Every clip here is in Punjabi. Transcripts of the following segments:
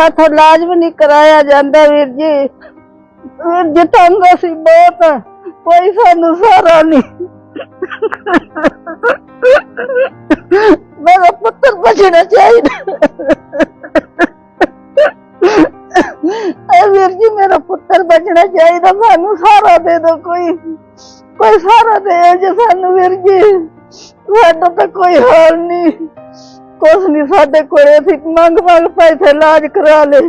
ਸਾਥੋਂ ਇਲਾਜ ਵੀ ਨਹੀਂ ਕਰਾਇਆ ਜਾਂਦਾ ਵੀਰ ਜੀ। ਵੀਰ ਜੀ, ਤੰਗ ਅਸੀਂ ਬਹੁਤ ਕੋਈ ਸਾਨੂੰ ਸਹਾਰਾ ਨਹੀਂ। ਮੇਰਾ ਪੁੱਤਰ ਬਚਣਾ ਚਾਹੀਦਾ। ਐ ਵੀਰ ਜੀ, ਮੇਰਾ ਪੁੱਤਰ ਬਚਣਾ ਚਾਹੀਦਾ। ਸਾਨੂੰ ਸਹਾਰਾ ਦੇ ਦਿਓ ਕੋਈ। ਕੋਈ ਸਹਾਰਾ ਦੇ ਜੇ ਸਾਨੂੰ ਵੀਰ ਜੀ। ਸਾਡਾ ਤਾਂ ਕੋਈ ਹਾਲ ਨਹੀਂ। ਕੁਛ ਨਹੀਂ ਸਾਡੇ ਕੋਲੇ, ਅਸੀਂ ਮੰਗ ਮੰਗ ਪੈਸੇ ਇਲਾਜ ਕਰਾ ਲਏ।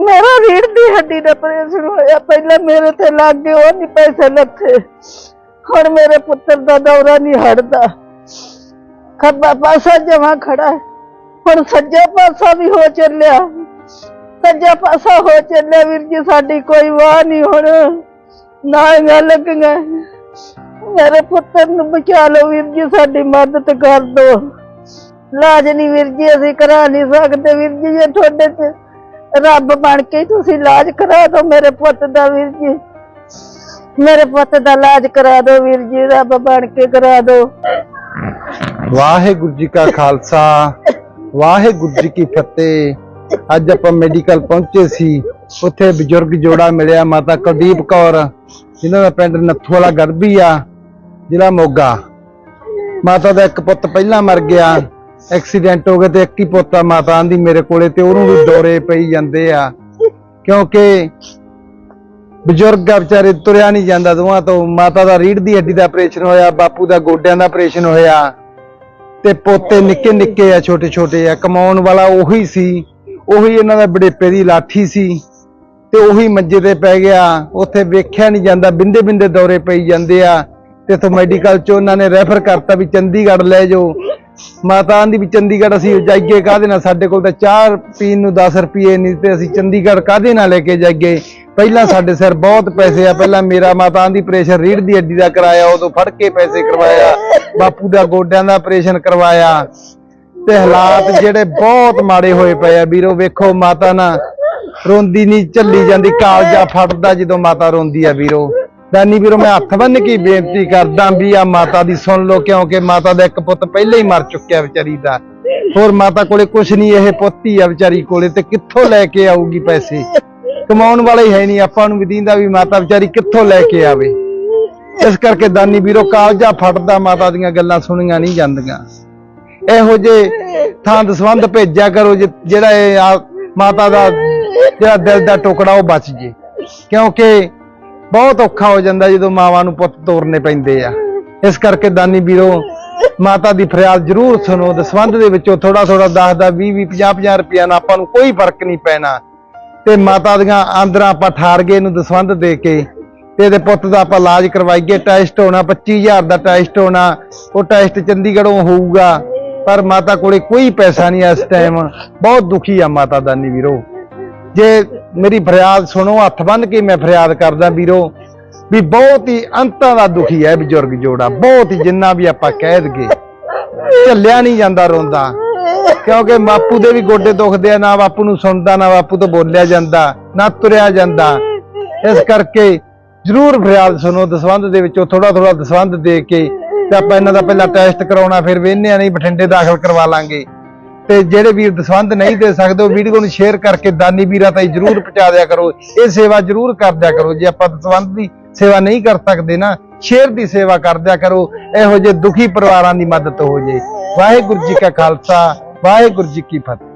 ਮੇਰਾ ਰੀੜ ਦੀ ਹੱਡੀ ਦਾ ਆਪਰੇਸ਼ਨ ਹੋਇਆ, ਪਹਿਲਾਂ ਮੇਰੇ ਤੇ ਲੱਗ ਗਏ, ਉਹ ਨਹੀਂ ਪੈਸੇ ਲੱਥੇ। ਹੁਣ ਮੇਰੇ ਪੁੱਤਰ ਦਾ ਦੌਰਾ ਨਹੀਂ ਹਟਦਾ। ਖੱਬਾ ਪਾਸਾ ਜਮਾ ਖੜਾ ਹੈ। ਹੁਣ ਸੱਜਾ ਪਾਸਾ ਵੀ ਹੋ ਚੱਲਿਆ। ਸੱਜਾ ਪਾਸਾ ਹੋ ਚੱਲਿਆ ਵੀਰ ਜੀ, ਸਾਡੀ ਕੋਈ ਵਾਹ ਨਹੀਂ ਹੁਣ। ਨਾਲੀਆਂ ਲੱਗੀਆਂ। ਮੇਰੇ ਪੁੱਤਰ ਨੂੰ ਬਚਾ ਲਓ ਵੀਰ ਜੀ, ਸਾਡੀ ਮਦਦ ਕਰ ਦਿਓ। ਇਲਾਜ ਨਹੀਂ ਵੀਰ ਜੀ, ਅਸੀਂ ਕਰਾ ਨਹੀਂ ਸਕਦੇ ਵੀਰ ਜੀ, ਜੇ ਤੁਹਾਡੇ ਚ ਰੱਬ ਬਣ ਕੇ ਤੁਸੀਂ ਇਲਾਜ ਕਰਾ ਦਿਓ ਮੇਰੇ ਪੁੱਤ ਦਾ ਵੀਰ ਜੀ। ਮੇਰੇ ਪੁੱਤ ਦਾ ਇਲਾਜ ਕਰਾ ਦਿਓ ਵੀਰ ਜੀ, ਰੱਬ ਬਣ ਕੇ ਕਰਾ ਦਿਓ ਵਾਹਿਗੁਰੂ ਜੀ ਕਾ ਖਾਲਸਾ, ਵਾਹਿਗੁਰੂ ਜੀ ਕੀ ਫਤਿਹ। ਅੱਜ ਆਪਾਂ ਮੈਡੀਕਲ ਪਹੁੰਚੇ ਸੀ, ਉੱਥੇ ਬਜ਼ੁਰਗ ਜੋੜਾ ਮਿਲਿਆ ਮਾਤਾ ਕੁਲਦੀਪ ਕੌਰ, ਜਿਨ੍ਹਾਂ ਦਾ ਪਿੰਡ ਨੱਥੂ ਵਾਲਾ ਗੜਬੀ ਆ, ਜ਼ਿਲ੍ਹਾ ਮੋਗਾ। ਮਾਤਾ ਦਾ ਇੱਕ ਪੁੱਤ ਪਹਿਲਾਂ ਮਰ ਗਿਆ। ਐਕਸੀਡੈਂਟ ਹੋ ਗਿਆ ਤੇ ਇੱਕ ਹੀ ਪੋਤਾ ਮਾਤਾ ਆਂਦੀ ਮੇਰੇ ਕੋਲੇ ਤੇ ਉਹਨੂੰ ਵੀ ਦੌਰੇ ਪਈ ਜਾਂਦੇ ਆ। ਕਿਉਂਕਿ ਬਜ਼ੁਰਗ ਆ ਵਿਚਾਰੇ, ਤੁਰਿਆ ਨਹੀਂ ਜਾਂਦਾ ਦੋਵਾਂ ਤੋਂ। ਮਾਤਾ ਦਾ ਰੀੜ ਦੀ ਹੱਡੀ ਦਾ ਆਪਰੇਸ਼ਨ ਹੋਇਆ, ਬਾਪੂ ਦਾ ਗੋਡਿਆਂ ਦਾ ਆਪਰੇਸ਼ਨ ਹੋਇਆ ਤੇ ਪੋਤੇ ਨਿੱਕੇ ਨਿੱਕੇ ਆ, ਛੋਟੇ ਛੋਟੇ ਆ। ਕਮਾਉਣ ਵਾਲਾ ਉਹੀ ਸੀ, ਉਹੀ ਇਹਨਾਂ ਦਾ ਬੜੇਪੇ ਦੀ ਲਾਠੀ ਸੀ ਤੇ ਉਹੀ ਮੰਜੇ ਤੇ ਪੈ ਗਿਆ। ਉੱਥੇ ਵੇਖਿਆ ਨਹੀਂ ਜਾਂਦਾ, ਬਿੰਦੇ ਬਿੰਦੇ ਦੌਰੇ ਪਈ ਜਾਂਦੇ ਆ। ਤੇ ਇਥੋਂ ਮੈਡੀਕਲ ਚ ਉਹਨਾਂ ਨੇ ਰੈਫਰ ਕਰਤਾ ਵੀ ਚੰਡੀਗੜ੍ਹ ਲੈ ਜਾਓ। ਮਾਤਾ ਆਂਦੀ ਵੀ ਚੰਡੀਗੜ੍ਹ ਅਸੀਂ ਜਾਈਏ, ਕਾਹਦੇ ਨਾਲ? ਸਾਡੇ ਕੋਲ ਤਾਂ ਚਾਹ ਪੀਣ ਨੂੰ 10 ਰੁਪਏ ਨਹੀਂ ਤੇ ਅਸੀਂ ਚੰਡੀਗੜ੍ਹ ਕਾਹਦੇ ਨਾਲ ਲੈ ਕੇ ਜਾਈਏ? ਪਹਿਲਾਂ ਸਾਡੇ ਸਿਰ ਬਹੁਤ ਪੈਸੇ ਆ, ਪਹਿਲਾਂ ਮੇਰਾ ਮਾਤਾ ਆਂਦੀ ਪ੍ਰੈਸ਼ਰ ਰੀੜ ਦੀ ਹੱਡੀ ਦਾ ਕਰਾਇਆ, ਉਦੋਂ ਫੜ ਕੇ ਪੈਸੇ ਕਰਵਾਇਆ, ਬਾਪੂ ਦਾ ਗੋਡਿਆਂ ਦਾ ਆਪਰੇਸ਼ਨ ਕਰਵਾਇਆ। ਤੇ ਹਾਲਾਤ ਜਿਹੜੇ ਬਹੁਤ ਮਾੜੇ ਹੋਏ ਪਏ ਆ, ਵੀਰੋ, ਵੇਖੋ ਮਾਤਾ ਨਾ ਰੋਂਦੀ ਨਹੀਂ, ਝੱਲੀ ਜਾਂਦੀ, ਕਾਲਜਾ ਫਟਦਾ ਜਦੋਂ ਮਾਤਾ ਰੋਂਦੀ ਆ, ਵੀਰੋ। ਦਾਨੀ ਵੀਰੋ, ਮੈਂ ਹੱਥ ਬੰਨ ਕੇ ਬੇਨਤੀ ਕਰਦਾ ਵੀ ਆ ਮਾਤਾ ਦੀ ਸੁਣ ਲਓ, ਕਿਉਂਕਿ ਮਾਤਾ ਦਾ ਇੱਕ ਪੁੱਤ ਪਹਿਲਾਂ ਹੀ ਮਰ ਚੁੱਕਿਆ ਵਿਚਾਰੀ ਦਾ। ਹੋਰ ਮਾਤਾ ਕੋਲੇ ਕੁਛ ਨਹੀਂ, ਇਹ ਪੁੱਤ ਹੀ ਆ ਵਿਚਾਰੀ ਕੋਲੇ ਤੇ ਕਿੱਥੋਂ ਲੈ ਕੇ ਆਊਗੀ ਪੈਸੇ? ਕਮਾਉਣ ਵਾਲਾ ਹੀ ਹੈ ਨਹੀਂ, ਆਪਾਂ ਨੂੰ ਵੀ ਦੀਂਦਾ ਵੀ ਮਾਤਾ ਵਿਚਾਰੀ ਕਿੱਥੋਂ ਲੈ ਕੇ ਆਵੇ। ਇਸ ਕਰਕੇ ਦਾਨੀ ਵੀਰੋ, ਕਾਲਜਾ ਫਟਦਾ ਮਾਤਾ ਦੀਆਂ ਗੱਲਾਂ ਸੁਣੀਆਂ ਨਹੀਂ ਜਾਂਦੀਆਂ। ਇਹੋ ਜੇ ਥਾਂ ਦਸਵੰਦ ਭੇਜਿਆ ਕਰੋ, ਜੇ- ਜਿਹੜਾ ਇਹ ਆ ਮਾਤਾ ਦਾ, ਜਿਹੜਾ ਦਿਲ ਦਾ ਟੁਕੜਾ ਉਹ ਬਚ ਜੇ। ਕਿਉਂਕਿ ਬਹੁਤ ਔਖਾ ਹੋ ਜਾਂਦਾ ਜਦੋਂ ਮਾਵਾਂ ਨੂੰ ਪੁੱਤ ਤੋਰਨੇ ਪੈਂਦੇ ਆ। ਇਸ ਕਰਕੇ ਦਾਨੀ ਵੀਰੋ, ਮਾਤਾ ਦੀ ਫਰਿਆਦ ਜ਼ਰੂਰ ਸੁਣੋ ਦਸਵੰਧ ਦੇ ਵਿੱਚੋਂ ਥੋੜਾ ਥੋੜਾ 10 ਦਾ 20 20 50 50 ਰੁਪਿਆ ਨਾਲ ਆਪਾਂ ਨੂੰ ਕੋਈ ਫ਼ਰਕ ਨਹੀਂ ਪੈਣਾ। ਤੇ ਮਾਤਾ ਦੀਆਂ ਆਂਦਰਾਂ ਆਪਾਂ ਠਾਰ ਗਏ ਨੂੰ ਦਸਵੰਧ ਦੇ ਕੇ। ਤੇ ਇਹਦੇ ਪੁੱਤ ਦਾ ਆਪਾਂ ਇਲਾਜ ਕਰਵਾਈਏ, ਟੈਸਟ ਹੋਣਾ 25000 ਦਾ ਟੈਸਟ ਹੋਣਾ, ਉਹ ਟੈਸਟ ਚੰਡੀਗੜ੍ਹੋਂ ਹੋਊਗਾ। ਪਰ ਮਾਤਾ ਕੋਲੇ ਕੋਈ ਪੈਸਾ ਨਹੀਂ ਇਸ ਟਾਈਮ ਬਹੁਤ ਦੁਖੀ ਆ ਮਾਤਾ ਦਾਨੀ ਵੀਰੋ। ਜੇ ਮੇਰੀ ਫਰਿਆਦ ਸੁਣੋ, ਹੱਥ ਬੰਨ ਕੇ ਮੈਂ ਫਰਿਆਦ ਕਰਦਾ ਵੀਰੋ, ਵੀ ਬਹੁਤ ਹੀ ਅੰਤਾਂ ਦਾ ਦੁਖੀ ਹੈ ਬਜ਼ੁਰਗ ਜੋੜਾ, ਬਹੁਤ ਹੀ ਜਿੰਨਾ ਵੀ ਆਪਾਂ ਕਹਿ ਦਗੇ ਝੱਲਿਆ ਨਹੀਂ ਜਾਂਦਾ ਰੋਂਦਾ, ਕਿਉਂਕਿ ਬਾਪੂ ਦੇ ਵੀ ਗੋਡੇ ਦੁਖਦੇ ਆ, ਨਾ ਬਾਪੂ ਨੂੰ ਸੁਣਦਾ, ਨਾ ਬਾਪੂ ਤੋਂ ਬੋਲਿਆ ਜਾਂਦਾ, ਨਾ ਤੁਰਿਆ ਜਾਂਦਾ। ਇਸ ਕਰਕੇ ਜ਼ਰੂਰ ਫਰਿਆਦ ਸੁਣੋ ਦਸਵੰਦ ਦੇ ਵਿੱਚੋਂ ਥੋੜਾ ਥੋੜਾ ਦਸਵੰਦ ਦੇ ਕੇ ਤੇ ਆਪਾਂ ਇਹਨਾਂ ਦਾ ਪਹਿਲਾਂ ਟੈਸਟ ਕਰਾਉਣਾ, ਫਿਰ ਵੇਖਨੇ ਆ ਨਹੀਂ ਬਠਿੰਡੇ ਦਾਖਲ ਕਰਵਾ ਲਾਂਗੇ। ਤੇ ਜਿਹੜੇ ਵੀਰ ਦਸਵੰਦ ਨਹੀਂ ਦੇ ਸਕਦੇ, ਉਹ ਵੀਡੀਓ ਨੂੰ ਸ਼ੇਅਰ ਕਰਕੇ ਦਾਨੀ ਵੀਰਾਂ ਤਾਈ ਜਰੂਰ ਪਹੁੰਚਾ ਦਿਆ ਕਰੋ। ਇਹ ਸੇਵਾ ਜਰੂਰ ਕਰ ਦਿਆ ਕਰੋ। ਜੇ ਆਪਾਂ ਦਸਵੰਦ ਦੀ ਸੇਵਾ ਨਹੀਂ ਕਰ ਸਕਦੇ ਨਾ ਸ਼ੇਅਰ ਦੀ ਸੇਵਾ ਕਰ ਦਿਆ ਕਰੋ। ਇਹੋ ਜਿਹੇ ਦੁਖੀ ਪਰਿਵਾਰਾਂ ਦੀ ਮਦਦ ਹੋ ਜੇ। ਵਾਹਿਗੁਰੂ ਜੀ ਕਾ ਖਾਲਸਾ, ਵਾਹਿਗੁਰੂ ਜੀ ਕੀ ਫਤਿਹ।